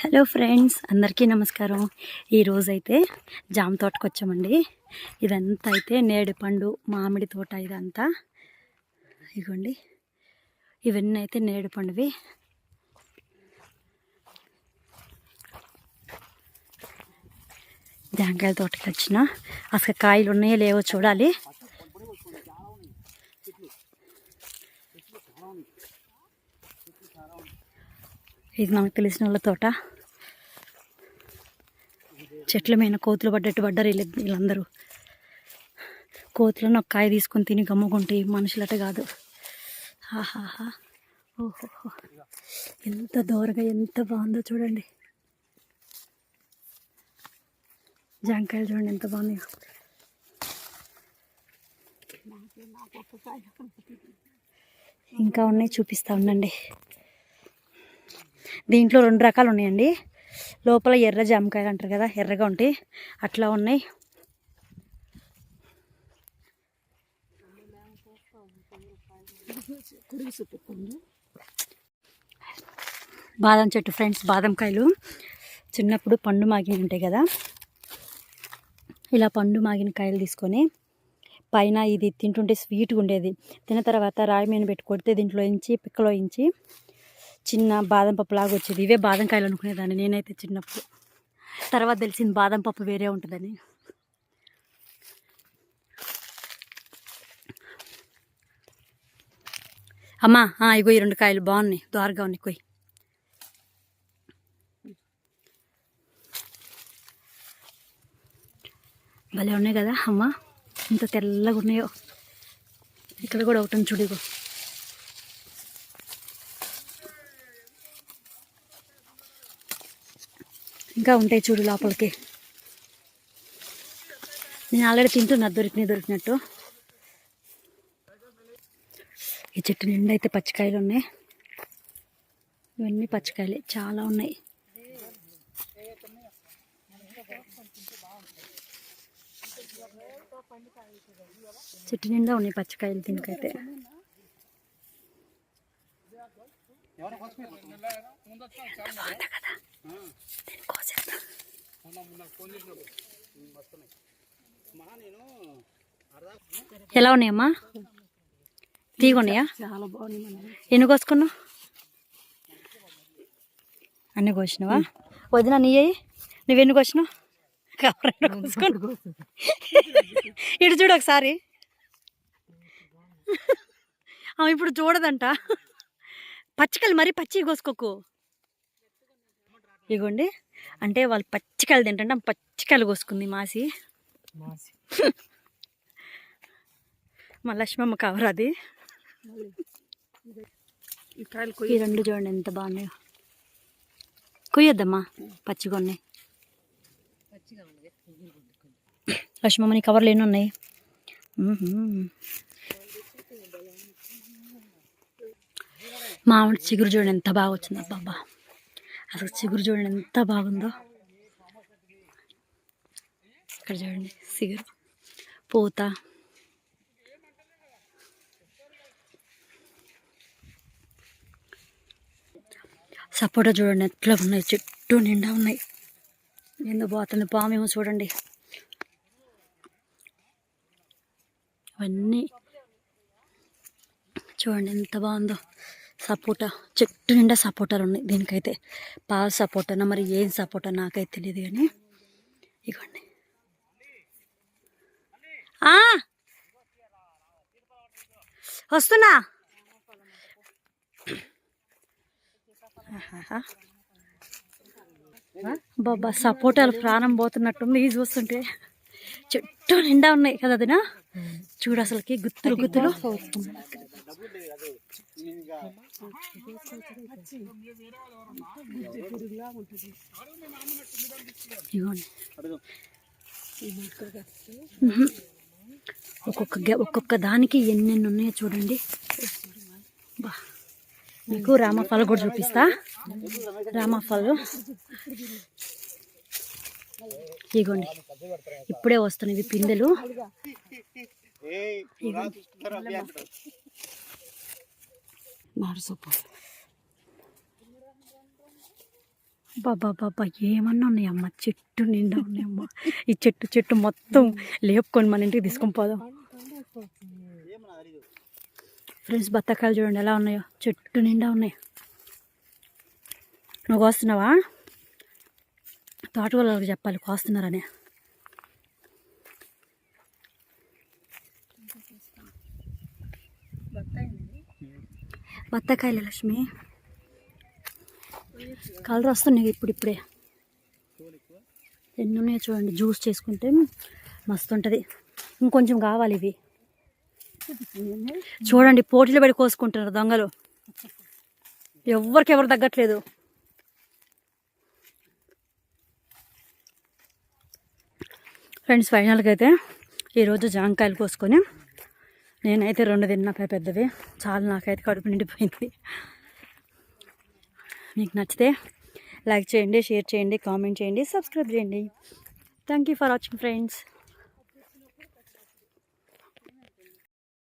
Hello friends అందరికీ నమస్కారం. ఈరోజైతే జామ తోటకు వచ్చామండి ఇదంతా అయితే నేడు పండు మామిడి తోట ఇదంతా. ఇగోండి. ఇవన్నీ అయితే నేడు పండువి. జాంకాయల తోటకి వచ్చిన అసలు కాయలు ఉన్నాయో లేవో చూడాలి. ఇది మనకు తెలిసిన వాళ్ళ తోట. చెట్ల మీద కోతులు పడ్డట్టు పడ్డారు వీళ్ళు వీళ్ళందరూ. కోతులను ఒక కాయ తీసుకొని తిని గమ్ముకుంటే మనుషులట కాదు. ఆహాహా. ఓహో ఎంత దూరంగా ఎంత బాగుందో చూడండి. జాంకాయలు చూడండి ఎంత బాగుంది ఇంకా ఉన్నాయి చూపిస్తా ఉండండి. దీంట్లో రెండు రకాలు ఉన్నాయండి. లోపల ఎర్ర జామకాయలు అంటారు కదా ఎర్రగా ఉంటాయి అట్లా ఉన్నాయి. బాదం చెట్టు ఫ్రెండ్స్ బాదం కాయలు చిన్నప్పుడు పండు మాగిన ఉంటాయి కదా. ఇలా పండు మాగిన కాయలు తీసుకొని పైన ఇది తింటుంటే స్వీట్గా ఉండేది. తిన్న తర్వాత రాయి మీద పెట్టి కొడితే దీంట్లో ఇంచి పిక్కలో ఇంచి చిన్న బాదం పప్పు లాగా వచ్చేది. ఇవే బాదం కాయలు అనుకునేదాన్ని నేనైతే చిన్నప్పుడు. తర్వాత తెలిసింది బాదం పప్పు వేరే ఉంటుందని. అమ్మా ఇగో ఈ రెండు కాయలు బాగున్నాయి. ద్వారగా ఉన్నాయి కొయ్యి భలే ఉన్నాయి కదా అమ్మ. ఇంత తెల్లగా ఉన్నాయో. ఇక్కడ కూడా ఒకటి చూడిగో చూడు ఇగో ఇంకా ఉంటాయి చూడు లోపలికి. నేను ఆల్రెడీ తింటున్నా దొరికినాయి దొరికినట్టు. ఈ చెట్టు నిండా అయితే పచ్చికాయలు ఉన్నాయి. ఇవన్నీ పచ్చికాయలే చాలా ఉన్నాయి. చెట్టు నిండా ఉన్నాయి పచ్చికాయలు దీనికైతే కదా. ఎలా ఉన్నాయమ్మా? తీగున్నాయా ఎన్ని కోసుకున్నావు? అన్ని కోసినావా? వదిన నీ అయ్యి నువ్వెన్ని కోసినావు? కవర్ ఇటు చూడు ఒకసారి. ఇప్పుడు చూడదంట. పచ్చికలు మరీ పచ్చి కోసుకోకు. ఇగోండి. అంటే వాళ్ళు పచ్చికాయలు తింటుంటే ఆమె పచ్చికాయలు కోసుకుంది మాసి. మా లక్ష్మమ్మ కవర్ అది. ఈ రెండు చూడండి ఎంత బాగున్నాయో. కొయ్యొద్దమ్మా లక్ష్మమ్మ నీ కవర్లు ఎన్ని ఉన్నాయి. మామిడి చిగురు చూడండి ఎంత బాగా వచ్చింది. అబ్బాబ్బా. అసలు చిగురు చూడండి ఎంత బాగుందో. ఇక్కడ చూడండి చిగురు పూత. సపోటా చూడండి ఎట్లా ఉన్నాయి చెట్టు నిండా ఉన్నాయి. ఏందో పోతుంది పామేమో చూడండి. అవన్నీ చూడండి ఎంత బాగుందో. సపోటా చెట్టు నిండా సపోటాలు ఉన్నాయి. దీనికైతే పాల సపోటానా మరి ఏం సపోటా నాకైతే తెలియదు కానీ ఇగోండి. ఆ! వస్తున్నా. బాబా సపోటాలు ప్రాణం పోతున్నట్టుంది. ఇది చూస్తుంటే చెట్టు నిండా ఉన్నాయి కదా అదినా? చూడు అసలుకి గుత్తులు గుత్తులు. ఒక్కొక్క ఒక్కొక్క దానికి ఎన్నెన్ని ఉన్నాయో చూడండి. బా. మీకు రామఫల్ కూడా చూపిస్తా. రామఫల్ ఇగోండి. ఇప్పుడే వస్తున్నాయి ఇవి పిందెలు నాడు బాబా బాబా ఏమన్నా ఉన్నాయమ్మ? చెట్టు నిండా ఉన్నాయమ్మ. ఈ చెట్టు చెట్టు మొత్తం లేపుకొని మన ఇంటికి తీసుకొని పోదాం. ఫ్రెండ్స్ బత్తకాయలు చూడండి ఎలా ఉన్నాయో. చెట్టు నిండా ఉన్నాయి. నువ్వు కోస్తున్నావా? తోట చెప్పాలి కోస్తున్నారని. బత్తాకాయలు లక్ష్మి. కలర్ వస్తున్నాయి ఇప్పుడు ఇప్పుడే ఎన్ని ఉన్నాయో చూడండి జ్యూస్ చేసుకుంటే మస్తు ఉంటుంది. ఇంకొంచెం కావాలి ఇవి. చూడండి పోటీలు పడి కోసుకుంటున్నారు దొంగలు. ఎవరికి ఎవరు తగ్గట్లేదు. ఫ్రెండ్స్ ఫైనల్గా అయితే ఈరోజు జాంకాయలు కోసుకొని నేనైతే రెండు తిన్నా పెద్దవి చాలా నాకైతే కడుపు నిండిపోయింది. మీకు నచ్చితే లైక్ చేయండి షేర్ చేయండి కామెంట్ చేయండి సబ్స్క్రైబ్ చేయండి. Thank you for watching friends